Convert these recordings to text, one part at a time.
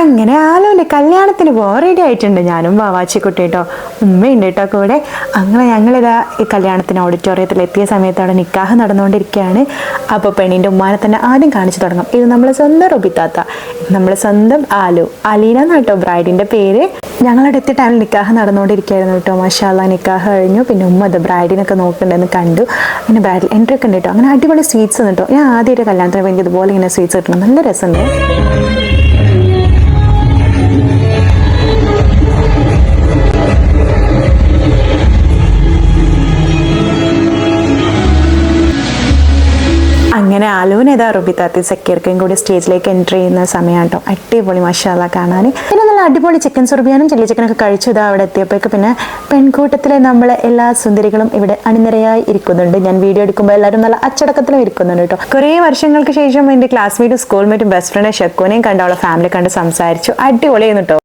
അങ്ങനെ ആലോല കല്യാണത്തിന് പോ റെഡി ആയിട്ടുണ്ട് ഞാനും വാവാച്ചിക്കുട്ടി കേട്ടോ ഉമ്മയുണ്ട് കേട്ടോ കൂടെ. അങ്ങനെ ഞങ്ങളിതാ ഈ കല്യാണത്തിന് ഓഡിറ്റോറിയത്തിൽ എത്തിയ സമയത്ത് അവിടെ നിക്കാഹ് നടന്നുകൊണ്ടിരിക്കുകയാണ് അപ്പോൾ പെണ്ണിന്റെ ഉമ്മാനെ തന്നെ ആദ്യം കാണിച്ചു തുടങ്ങും. ഇത് നമ്മളെ സ്വന്തം റുബിത്താത്ത നമ്മളെ സ്വന്തം ആലു. അലീന എന്നാട്ടോ ബ്രൈഡിന്റെ പേര്. ഞങ്ങളുടെ എത്തിയ ടൈമിൽ നിക്കാഹ് നടന്നുകൊണ്ടിരിക്കുകയായിരുന്നു കേട്ടോ മഷാല നിക്കാഹ് കഴിഞ്ഞു. പിന്നെ ഉമ്മ അത് ബ്രൈഡിനൊക്കെ നോക്കുന്നുണ്ടെന്ന് കണ്ടു. പിന്നെ ബ്രൈഡിൽ എൻട്രി ഒക്കെ ഉണ്ട് കേട്ടോ അങ്ങനെ അടിപൊളി സ്വീറ്റ്സ് കേട്ടോ ഞാൻ ആദ്യമായിട്ട് കല്യാണത്തിന് വേണ്ടി ഇതുപോലെ ഇങ്ങനെ സ്വീറ്റ്സ് കിട്ടണം. നല്ല രസമുണ്ട്. അങ്ങനെ ആലൂന് ഏതാ റുബിത്താത്തി സെക്യൂർക്കും കൂടി സ്റ്റേജിലേക്ക് എൻട്രി ചെയ്യുന്ന സമയമാണ് കേട്ടോ അടിപൊളി മഷാല കാണാൻ. പിന്നെ നല്ല അടിപൊളി ചിക്കൻ സുർബിയാനും ചില്ലി ചിക്കനൊക്കെ കഴിച്ചു ഇതാ അവിടെ എത്തിയപ്പോഴേക്ക് പിന്നെ പെൺകൂട്ടത്തിലെ നമ്മളെ എല്ലാ സുന്ദരികളും ഇവിടെ അണിനിരയായി ഇരിക്കുന്നുണ്ട്. ഞാൻ വീഡിയോ എടുക്കുമ്പോൾ എല്ലാവരും നല്ല അച്ചടക്കത്തിലും ഇരിക്കുന്നുണ്ട് കേട്ടോ. കുറേ വർഷങ്ങൾക്ക് ശേഷം എന്റെ ക്ലാസ്മേറ്റും സ്കൂൾമേറ്റും ബെസ്റ്റ് ഫ്രണ്ട് ഷെക്കോനെയും കണ്ട് അവളെ ഫാമിലി കണ്ട് സംസാരിച്ചു. അടിപൊളിയായിരുന്നു കേട്ടോ.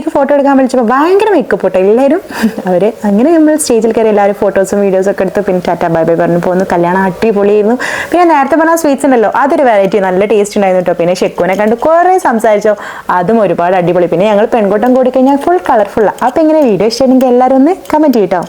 സ്റ്റേജിലേക്ക് ഫോട്ടോ എടുക്കാൻ വിളിച്ചപ്പോൾ ഭയങ്കര മേക്കപ്പ് കേട്ടോ എല്ലാവരും അവർ അങ്ങനെ നമ്മൾ സ്റ്റേജിൽ കയറി എല്ലാവരും ഫോട്ടോസും വീഡിയോസും ഒക്കെ എടുത്ത് പിന്നെ ടാറ്റ ബൈ ബൈ പറഞ്ഞു പോകുന്നു കല്യാണം അടിപൊളിയായിരുന്നു. പിന്നെ നേരത്തെ പറഞ്ഞ സ്വീറ്റ്സ് ഉണ്ടല്ലോ അതൊരു വെറൈറ്റി നല്ല ടേസ്റ്റ് ഉണ്ടായിരുന്നു കേട്ടോ പിന്നെ ഷെക്കുവിനെ കണ്ട് കുറേ സംസാരിച്ചോ. അതും ഒരുപാട് അടിപൊളി. പിന്നെ ഞങ്ങൾ പെൺകുട്ടം കൂടി കഴിഞ്ഞാൽ ഫുൾ കളർഫുള്ളാണ് അപ്പോൾ ഇങ്ങനെ വീഡിയോ ഇഷ്ടമാണെങ്കിൽ എല്ലാവരും ഒന്ന് കമന്റ് ചെയ്യട്ടോ